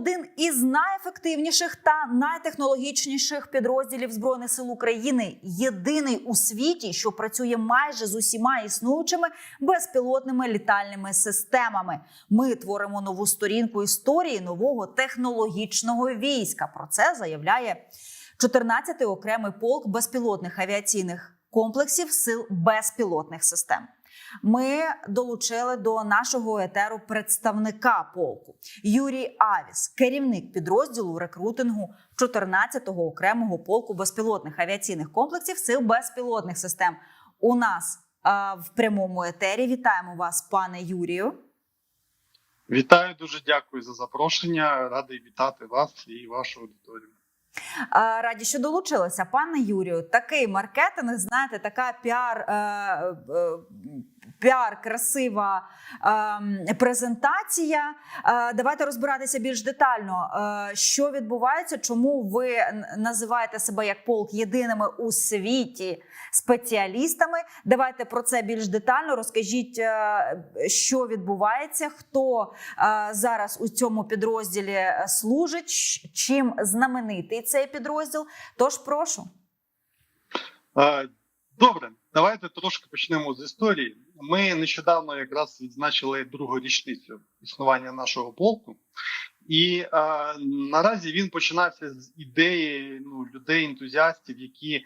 один із найефективніших та найтехнологічніших підрозділів збройних сил України. Єдиний у світі, що працює майже з усіма існуючими безпілотними літальними системами. Ми творимо нову сторінку історії нового технологічного війська. Про це заявляє 14-й окремий полк безпілотних авіаційних комплексів сил безпілотних систем. Ми долучили до нашого етеру представника полку Юрій Авіс, керівник підрозділу рекрутингу 14-го окремого полку безпілотних авіаційних комплексів сил безпілотних систем. У нас а, в прямому етері вітаємо вас, пане Юрію. Вітаю, дуже дякую за запрошення. Радий вітати вас і вашу аудиторію. Раді, що долучилися, пане Юрію. Такий маркетинг, знаєте, така піар, е, е, піар красива е, презентація. Давайте розбиратися більш детально, що відбувається, чому ви називаєте себе як полк єдиними у світі спеціалістами. Давайте про це більш детально. Розкажіть, е, що відбувається, хто е, зараз у цьому підрозділі е, служить, чим знаменитий цей підрозділ. Тож прошу. Добре, давайте трошки почнемо з історії. Ми нещодавно якраз відзначили другу річницю існування нашого полку, і е, наразі він починався з ідеї ну, людей-ентузіастів, які е,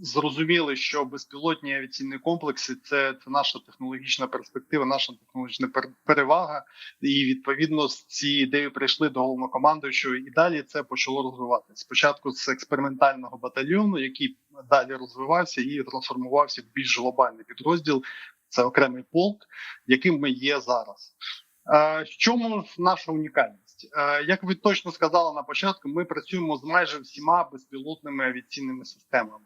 зрозуміли, що безпілотні авіаційні комплекси це, це наша технологічна перспектива, наша технологічна пер- перевага. І відповідно з цією ідеєю прийшли до головнокомандуючого, і далі це почало розвиватися. Спочатку з експериментального батальйону, який далі розвивався і трансформувався в більш глобальний підрозділ. Це окремий полк, яким ми є зараз. Е, В чому наша унікальність? Е, Як ви точно сказали на початку, ми працюємо з майже всіма безпілотними авіаційними системами,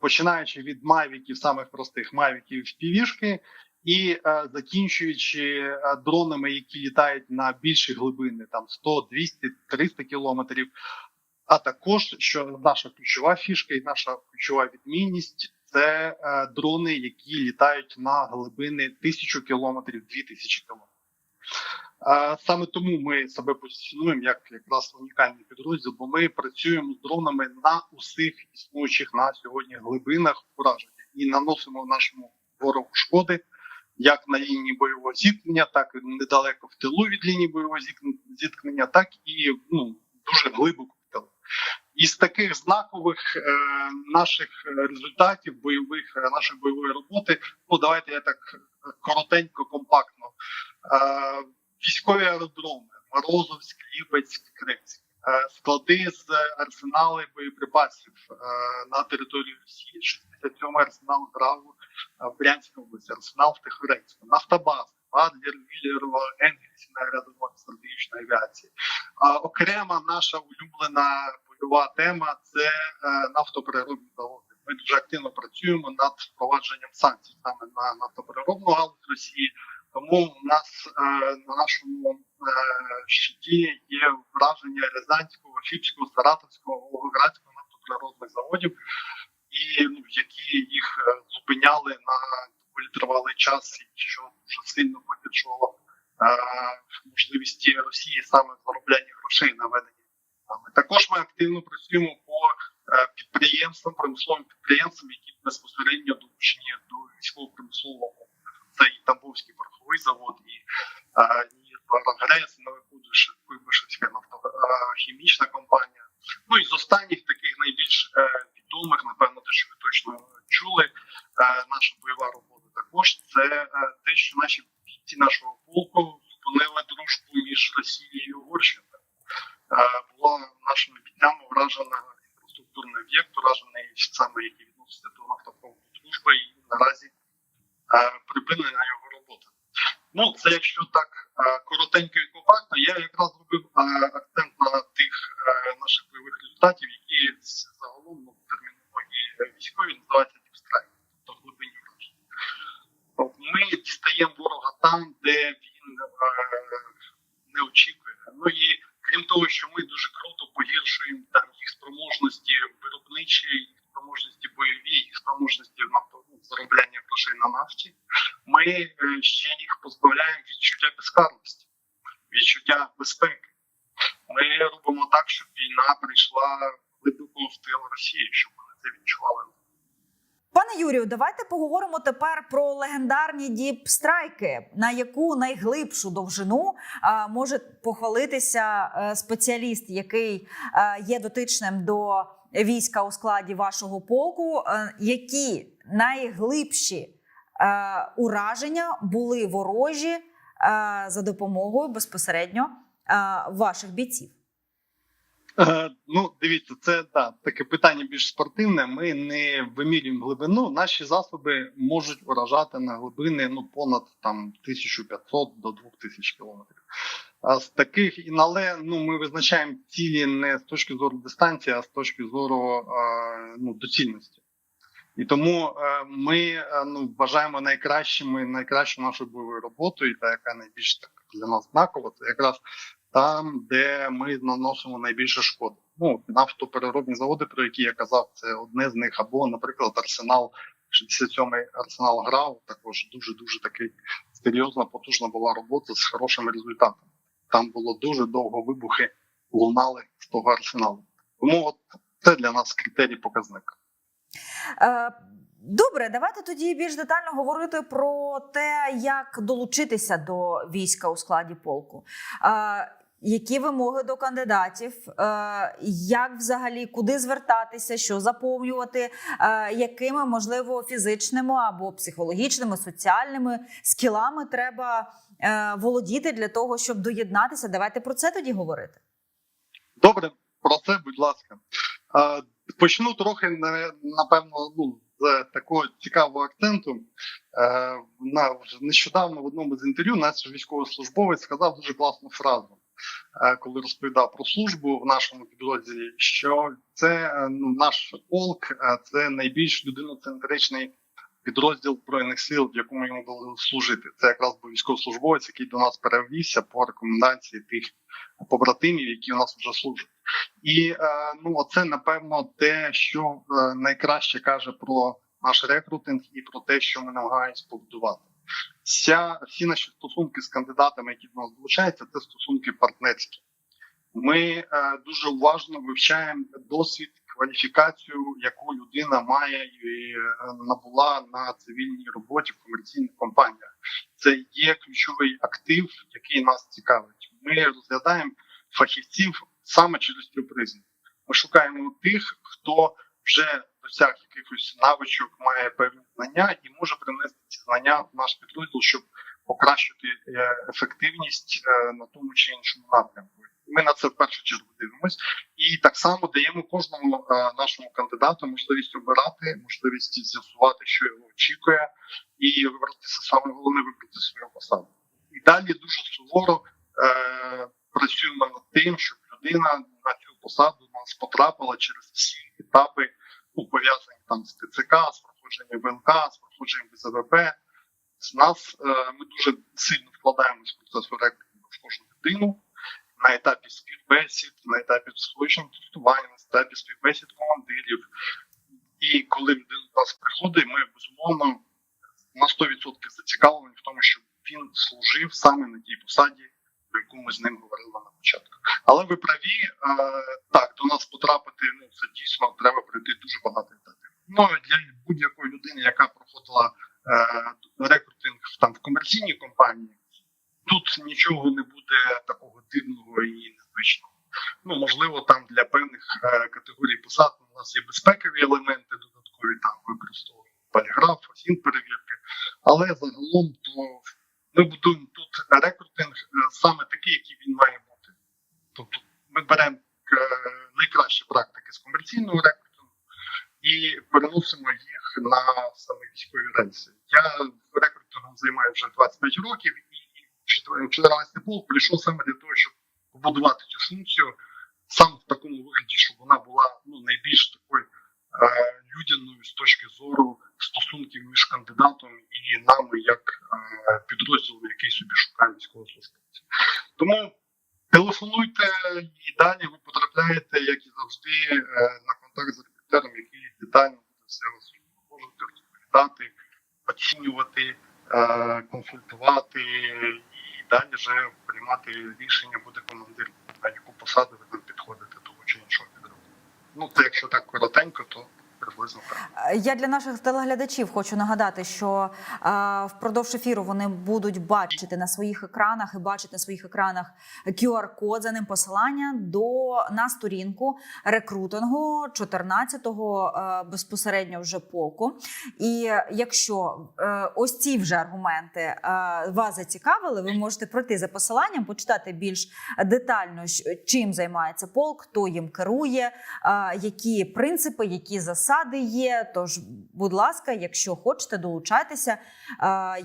починаючи від мавіків, самих простих мавіків півішки, і е, закінчуючи е, дронами, які літають на більші глибини, там 100, 200, 300 кілометрів. А також що наша ключова фішка і наша ключова відмінність це е, дрони, які літають на глибини 1000 кілометрів, 2000 кілометрів. Саме тому ми себе позиціонуємо як якраз унікальний підрозділ, бо ми працюємо з дронами на усіх існуючих на сьогодні глибинах ураження і наносимо нашому ворогу шкоди як на лінії бойового зіткнення, так і недалеко в тилу від лінії бойового зіткнення, так і ну дуже глибоко в тилу. Із таких знакових е, наших результатів бойових е, нашої бойової роботи, ну давайте я так коротенько, компактно. Е, військові аеродроми, Морозовськ, Ліпецьк, Кримськ, е, склади з арсенали боєприпасів е, на території Росії, 67 арсенал граву в Брянській області, арсенал в Тихорецьку, нафтобази, Адлер, Віллерова, Енгельсі на стратегічної авіації. Окрема наша улюблена бойова тема це е, нафтопереробні заводи. Ми дуже активно працюємо над впровадженням санкцій саме на нафтопереробну галузь Росії. Тому у нас е, на нашому е, щиті є враження Рязанського, Фіпського, Саратовського, Волгоградського нафтопереробних заводів, і ну, які їх е, зупиняли на доволі тривалий час, і що дуже сильно погіршувало можливості Росії саме в зароблянні грошей на ведення. Також ми активно працюємо по підприємствам, промисловим підприємствам, які безпосередньо долучені до військово-промислового. Це і Тамбовський пороховий завод, і, е, і Парагрес, Новокудишевська нафтохімічна компанія. Ну і з останніх таких найбільш е, відомих, напевно, те, що ви точно чули, е, наша бойова робота також це е, те, що наші бійці нашого полку зупинили дружбу між Росією і Угорщиною. Була нашими бійцями вражена інфраструктурний об'єкт, вражений саме який відноситься до нафтопроводу дружби, і наразі припинена його робота. Ну, це якщо так е, коротенько і компактно, я якраз зробив е, акцент на тих е, наших бойових результатів, які загалом ну, термінології військові називаються діпстрайк, тобто глибинні враження. Ми дістаємо ворога там, де він е, не очікує. Ну і крім того, що ми дуже круто погіршуємо там їх спроможності виробничі, їх спроможності бойові, їх спроможності нафто- ну, заробляння грошей на нафті, ми е, ще їх позбавляємо відчуття безкарності, відчуття безпеки. Ми робимо так, щоб війна прийшла глибоко в тил Росії, щоб вони це відчували. Пане Юрію, давайте поговоримо тепер про легендарні діпстрайки, на яку найглибшу довжину а, може похвалитися е, спеціаліст, який е, є дотичним до війська у складі вашого полку. Е, які найглибші ураження були ворожі е, за допомогою безпосередньо е, ваших бійців? Е, ну, дивіться, це да, таке питання більш спортивне. Ми не вимірюємо глибину. Наші засоби можуть вражати на глибини ну понад там 1500 до 2000 кілометрів. З таких але ну ми визначаємо цілі не з точки зору дистанції, а з точки зору е, ну, доцільності. І тому е, ми е, ну вважаємо найкращими найкращою нашою бойовою роботою, та яка найбільш так для нас знакова, це якраз там, де ми наносимо найбільше шкоди. Ну, нафтопереробні заводи, про які я казав, це одне з них, або, наприклад, арсенал 67-й арсенал ГРАУ, також дуже дуже такий серйозна, потужна була робота з хорошими результатами. Там було дуже довго вибухи лунали з того арсеналу. Тому от це для нас критерій показник. Е, Добре, давайте тоді більш детально говорити про те, як долучитися до війська у складі полку. Е, Які вимоги до кандидатів, е, як взагалі куди звертатися, що заповнювати, якими можливо фізичними або психологічними, соціальними скілами треба володіти для того, щоб доєднатися? Давайте про це тоді говорити. Добре, про це, будь ласка. Почну трохи на- напевно ну, з такого цікавого акценту. Е, На нещодавно в одному з інтерв'ю наш військовослужбовець сказав дуже класну фразу, е, коли розповідав про службу в нашому підрозділі, що це е, ну, наш полк, е, це найбільш людиноцентричний підрозділ збройних сил, в якому йому було служити. Це якраз був військовослужбовець, який до нас перевівся по рекомендації тих побратимів, які у нас вже служать. І е, ну це напевно те, що е, найкраще каже про наш рекрутинг і про те, що ми намагаємось побудувати. Вся всі наші стосунки з кандидатами, які до нас долучаються, це стосунки партнерські. Ми е, дуже уважно вивчаємо досвід, кваліфікацію, яку людина має і е, набула на цивільній роботі в комерційних компаніях. Це є ключовий актив, який нас цікавить. Ми розглядаємо фахівців саме через цю призму. Ми шукаємо тих, хто вже досяг якихось навичок, має певні знання і може принести ці знання в наш підрозділ, щоб покращити е, ефективність е, на тому чи іншому напрямку. Ми на це в першу чергу дивимось, і так само даємо кожному е, нашому кандидату можливість обирати, можливість з'ясувати, що його очікує, і вибрати саме головне вибрати свою посаду. І далі дуже суворо е, працюємо над тим, щоб людина на цю посаду нас потрапила через всі етапи, ну, пов'язані там з ТЦК, з проходженням ВЛК, з проходженням БЗВП. З нас е, ми дуже сильно вкладаємось в процес рекрутингу в кожну людину на етапі співбесід, на етапі психологічного тестування, на етапі співбесід командирів. І коли людина до нас приходить, ми безумовно на 100% зацікавлені в тому, щоб він служив саме на тій посаді, про яку ми з ним говорили на початку. Але ви праві, е, так, до нас потрапити, ну це дійсно треба пройти дуже багато етапів. Ну для будь-якої людини, яка проходила е, рекрутинг там в комерційній компанії, тут нічого не буде такого дивного і незвичного. Ну можливо, там для певних е, категорій посад у нас є безпекові елементи додаткові, там використовуємо поліграф, перевірки, але загалом то ми будуємо тут рекрутинг е, саме такий, який він має бути. Тобто ми беремо е, найкращі практики з комерційного рекрутингу і переносимо їх на саме військові рейси. Я рекрутингом займаю вже 25 років, і 14 полк прийшов саме для того, щоб побудувати цю функцію саме в такому вигляді, щоб вона була ну найбільш такою е, людяною з точки зору стосунків між кандидатом і нами, як е, підрозділом, який собі шукає військовослужбовця. Тому телефонуйте і далі ви потрапляєте, як і завжди, е, на контакт з рекрутером, який детально буде все розповідати, оцінювати, е, консультувати далі вже приймати рішення буде командир, на яку посаду ви там підходите до того чи іншого підрозділу. Ну, це якщо так коротенько, то приблизно так. Е, Я для наших телеглядачів хочу нагадати, що е, впродовж ефіру вони будуть бачити на своїх екранах і бачити на своїх екранах QR-код за ним посилання до на сторінку рекрутингу 14-го е, безпосередньо вже полку. І якщо е, ось ці вже аргументи е, вас зацікавили, ви можете пройти за посиланням, почитати більш детально, чим займається полк, хто їм керує, е, які принципи, які засади є. Тож, будь ласка, якщо хочете, долучайтеся. Е,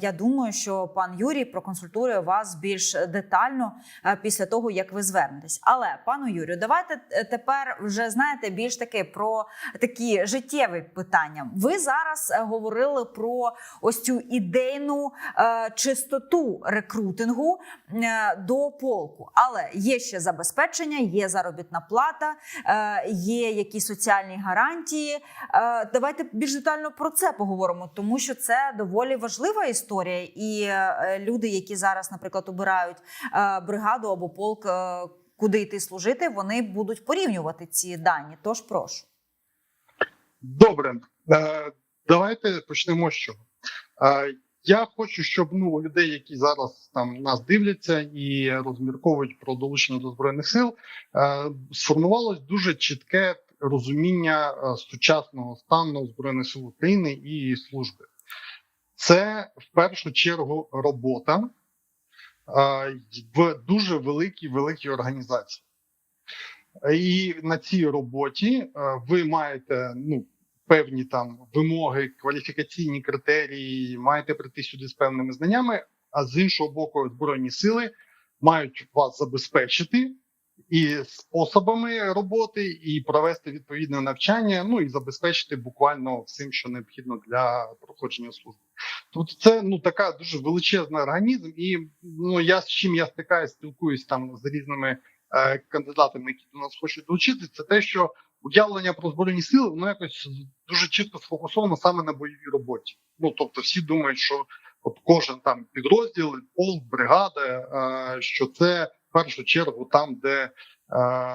Я думаю, що пан Юрій проконсультує вас більш детально е, після того, як ви звернетесь. Але пану Юрію, давайте е, тепер вже знаєте більш таки про такі життєві питання. Ви зараз говорили про ось цю ідейну чистоту рекрутингу до полку, але є ще забезпечення, є заробітна плата, є якісь соціальні гарантії. Е, Давайте більш детально про це поговоримо, тому що це доволі важлива історія, і е, люди, які зараз, наприклад, обирають е, бригаду або полк, куди йти служити, вони будуть порівнювати ці дані. Тож прошу. Добре, давайте почнемо з чого. Я хочу, щоб ну у людей, які зараз там нас дивляться і розмірковують про долучення до збройних сил, сформувалось дуже чітке розуміння е, сучасного стану збройних сил України і служби. Це в першу чергу робота е, в дуже великій великій організації. І на цій роботі е, ви маєте ну певні там вимоги, кваліфікаційні критерії, маєте прийти сюди з певними знаннями. А з іншого боку, збройні сили мають вас забезпечити і способами роботи, і провести відповідне навчання. Ну і забезпечити буквально всім, що необхідно для проходження служби. Тут це ну така дуже величезний організм, і ну я з чим я стикаюсь, спілкуюсь там з різними е, кандидатами, які до нас хочуть долучитися, це те, що уявлення про збройні сили воно якось дуже чітко сфокусовано саме на бойовій роботі. Ну тобто, всі думають, що от кожен там підрозділ, полк, бригада, е, що це першу чергу там, де е,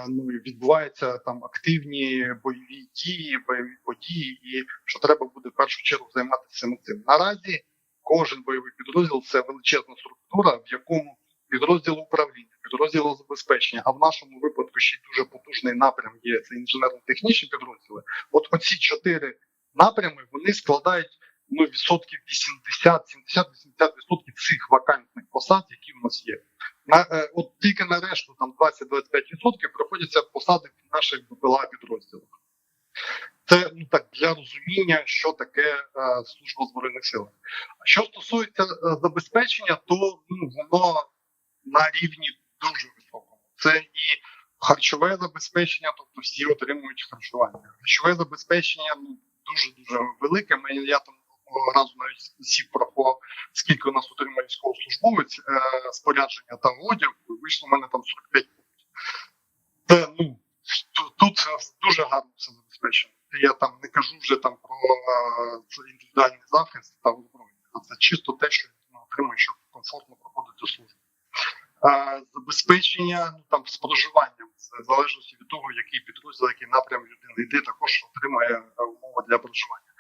ну відбуваються там активні бойові дії, бойові події, і що треба буде в першу чергу займатися цим. Наразі кожен бойовий підрозділ це величезна структура, в якому підрозділ управління, підрозділ забезпечення. А в нашому випадку ще й дуже потужний напрям є це інженерно-технічні підрозділи. От оці чотири напрями вони складають ну відсотків 80, 70, 80 відсотків цих вакантних посад, які в нас є. На е, от тільки на решту там 20-25 відсотків приходяться посади в наших БПЛА підрозділах. Це ну так для розуміння, що таке е, служба збройних сил. А що стосується е, забезпечення, то ну воно на рівні дуже високому. Це і харчове забезпечення, тобто всі отримують харчування. Харчове забезпечення ну дуже дуже велике. Ми я там разу навіть сів порахував, скільки у нас отримує військовослужбовець е, спорядження та одяг. Вийшло в мене там 45 пунктів. Це ну тут- дуже гарно все забезпечено. Я там не кажу вже там про е, це індивідуальний захист та озброєння, а це чисто те, що ну, отримує, щоб комфортно проходити службу. Е, забезпечення ну там з проживанням, в залежності від того, який підрозділ, який напрям людина йде, також отримує е, умови для проживання.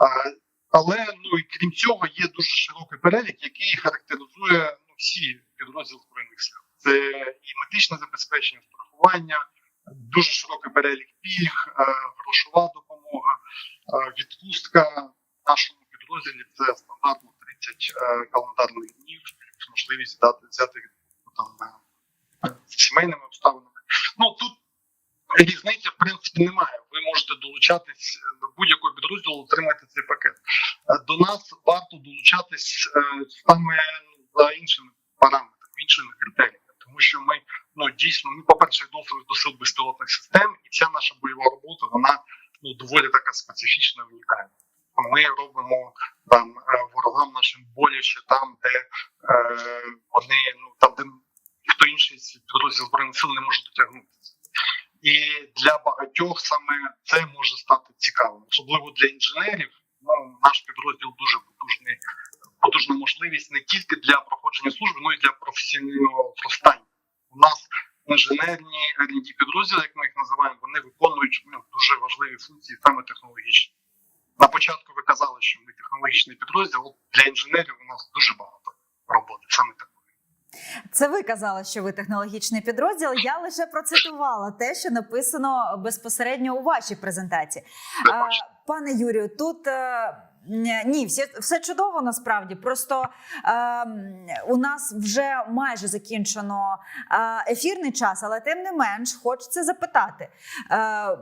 Е, але ну і крім цього, є дуже широкий перелік, який характеризує ну, всі підрозділи збройних сил. Це і медичне забезпечення, страхування, дуже широкий перелік пільг, е, грошова допомога, е, відпустка нашому підрозділі це стандартно 30 е, календарних днів, плюс можливість дати взяти відпустку там сімейними обставинами. Ну тут різниці в принципі немає. Ви можете долучатись до будь-якого підрозділу, отримати цей пакет. До нас варто долучатись е, саме за іншими параметрами, іншими критеріями, тому що ми ну дійсно ми, по-перше, відносимося до сил безпілотних систем, і вся наша бойова робота вона ну доволі така специфічна, унікальна. Ми робимо там е, ворогам нашим боляче там, де е, вони ну там, де ніхто інший підрозділ збройних сил не може дотягнутися. І для багатьох саме це може стати цікавим, особливо для інженерів. Ну підрозділ дуже потужний, потужна можливість не тільки для проходження служби, але й для професійного зростання. У нас інженерні R&D підрозділи, як ми їх називаємо, вони виконують ну, дуже важливі функції саме технологічні. На початку ви казали, що ми технологічний підрозділ. Для інженерів у нас дуже багато роботи, саме так. Це ви казали, що ви технологічний підрозділ. Я лише процитувала те, що написано безпосередньо у вашій презентації. Пане Юрію, тут е, ні, все, все чудово насправді. Просто е, у нас вже майже закінчено е, ефірний час, але тим не менш хочеться запитати. Е,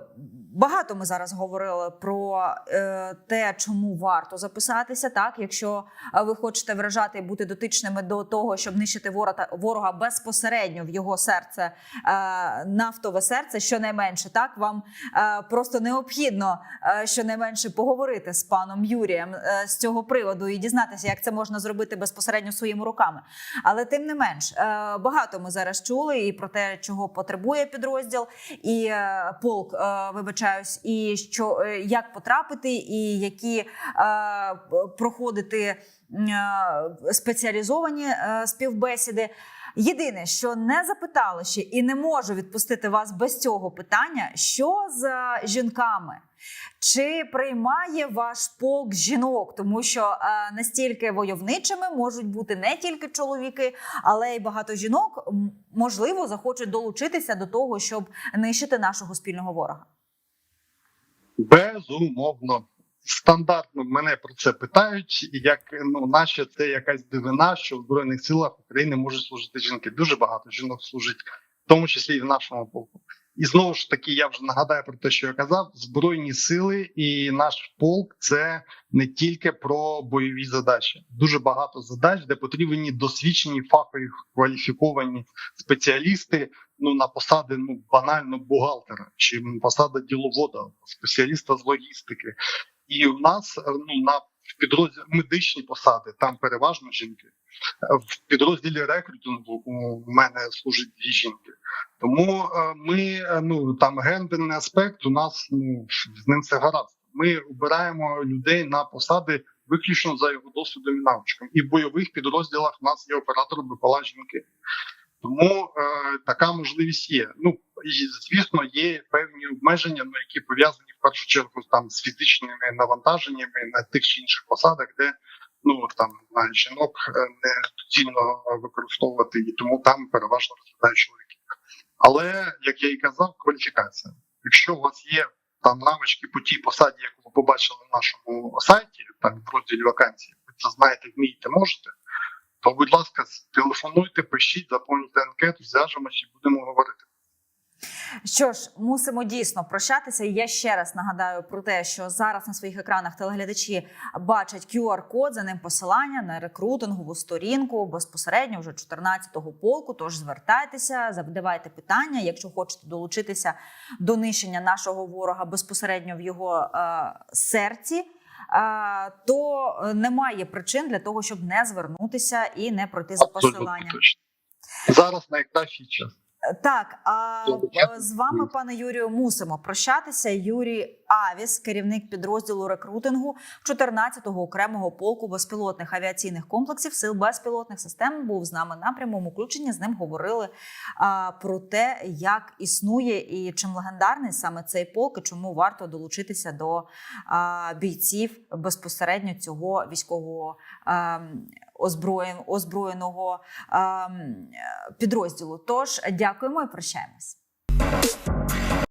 багато ми зараз говорили про е, те, чому варто записатися, так якщо е, ви хочете вражати і бути дотичними до того, щоб нищити ворога, ворога безпосередньо в його серце, е, нафтове серце, щонайменше, так вам е, просто необхідно е, щонайменше поговорити з паном Юрієм е, з цього приводу і дізнатися, як це можна зробити безпосередньо своїми руками. Але тим не менш, е, багато ми зараз чули і про те, чого потребує підрозділ, і е, полк, е, вибачаюсь, і що е, як потрапити, і які е, проходити е, спеціалізовані співбесіди. Єдине, що не запитали ще і не можу відпустити вас без цього питання: що з жінками? Чи приймає ваш полк жінок? Тому що настільки войовничими можуть бути не тільки чоловіки, але й багато жінок можливо захочуть долучитися до того, щоб нищити нашого спільного ворога. Безумовно. Стандартно мене про це питають, і як ну, наче це якась дивина, що в Збройних силах України можуть служити жінки. Дуже багато жінок служить, в тому числі і в нашому полку. І знову ж таки, я вже нагадаю про те, що я казав: збройні сили і наш полк це не тільки про бойові задачі. Дуже багато задач, де потрібні досвідчені фахові кваліфіковані спеціалісти. Ну на посади ну банально бухгалтера чи посада діловода, спеціаліста з логістики. І в нас ну на в підрозділі медичні посади там переважно жінки. В підрозділі рекрутингу у мене служать дві жінки. Тому е, ми е, ну там гендерний аспект у нас ну з ним все гаразд. Ми обираємо людей на посади виключно за його досвідом і навичками. І в бойових підрозділах у нас є оператор БПЛА жінки. Тому е, така можливість є. Ну і звісно, є певні обмеження, ну, які пов'язані в першу чергу там з фізичними навантаженнями на тих чи інших посадах, де ну там на жінок е, не доцільно використовувати, і тому там переважно розглядають чоловіки. Але як я і казав, кваліфікація. Якщо у вас є там навички по тій посаді, яку ви побачили на нашому сайті, там в розділі вакансії, ви це знаєте, вмієте, можете. То, будь ласка, телефонуйте, пишіть, заповнюйте анкету, зв'яжемося і будемо говорити. Що ж, мусимо дійсно прощатися. Я ще раз нагадаю про те, що зараз на своїх екранах телеглядачі бачать QR-код, за ним посилання на рекрутингову сторінку безпосередньо вже 14-го полку. Тож звертайтеся, задавайте питання, якщо хочете долучитися до нищення нашого ворога безпосередньо в його е, серці. Е, То немає причин для того, щоб не звернутися і не пройти за посиланням. Зараз найкращий час. Так, а е, з вами, пане Юрію, мусимо прощатися. Юрій Авіс, керівник підрозділу рекрутингу 14-го окремого полку безпілотних авіаційних комплексів сил безпілотних систем, був з нами на прямому включенні. З ним говорили а, про те, як існує і чим легендарний саме цей полк, і чому варто долучитися до а, бійців безпосередньо цього військового ем, озброєн, озброєного ем, підрозділу. Тож дякуємо і прощаємось.